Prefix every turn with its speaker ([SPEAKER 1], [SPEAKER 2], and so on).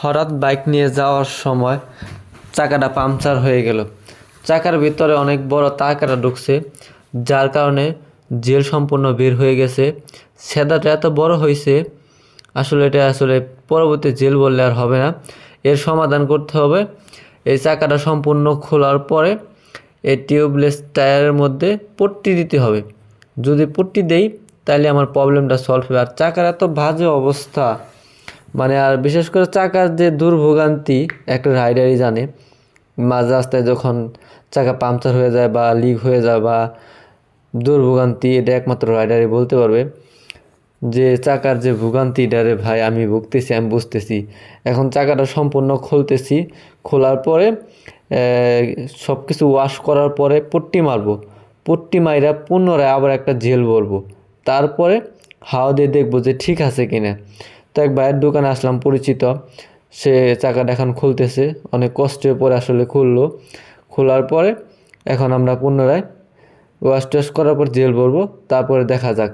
[SPEAKER 1] হঠাৎ বাইক নিয়ে যাওয়ার সময় চাকাটা পাংচার হয়ে গেল। চাকার ভিতরে অনেক বড় তারকাটা ঢুকছে, যার কারণে জেল সম্পূর্ণ বের হয়ে গেছে। সেদাটা এত বড় হয়েছে, আসলে এটা আসলে পরবর্তী জেল বললে আর হবে না। এর সমাধান করতে হবে। এই চাকাটা সম্পূর্ণ খোলার পরে এই টিউবলেস টায়ারের মধ্যে পট্টি দিতে হবে। যদি পট্টি দেই তাহলে আমার প্রবলেমটা সলভ হবে। আর চাকার এত বাজে অবস্থা। মানে আর বিশেষ করে চাকার যে দুর্ভোগান্তি একটা রাইডারই জানে। মাঝ রাস্তায় যখন চাকা পাংচার হয়ে যায় বা লিক হয়ে যায় বা দুর্ভোগান্তি, এটা একমাত্র রাইডারই বলতে পারবে যে চাকার যে ভোগান্তিটা রে ভাই, আমি ভুগতেছি, আমি বুঝতেছি। এখন চাকাটা সম্পূর্ণ খুলতেছি। খোলার পরে সব কিছু ওয়াশ করার পরে পট্টি মারবো। পট্টি মাইরা পুনরায় আবার একটা জেল বলব তারপরে হাওয়া দিয়ে দেখব যে ঠিক আছে কিনা। তো এক ভাইয়ের দোকানে আসলাম, পরিচিত। সে চাকাটা এখন খুলতেছে, অনেক কষ্টের পরে আসলে খুললো। খোলার পরে এখন আমরা পুনরায় ওয়াশ টোয়াশ করার পর জেল ভরবো, তারপরে দেখা যাক।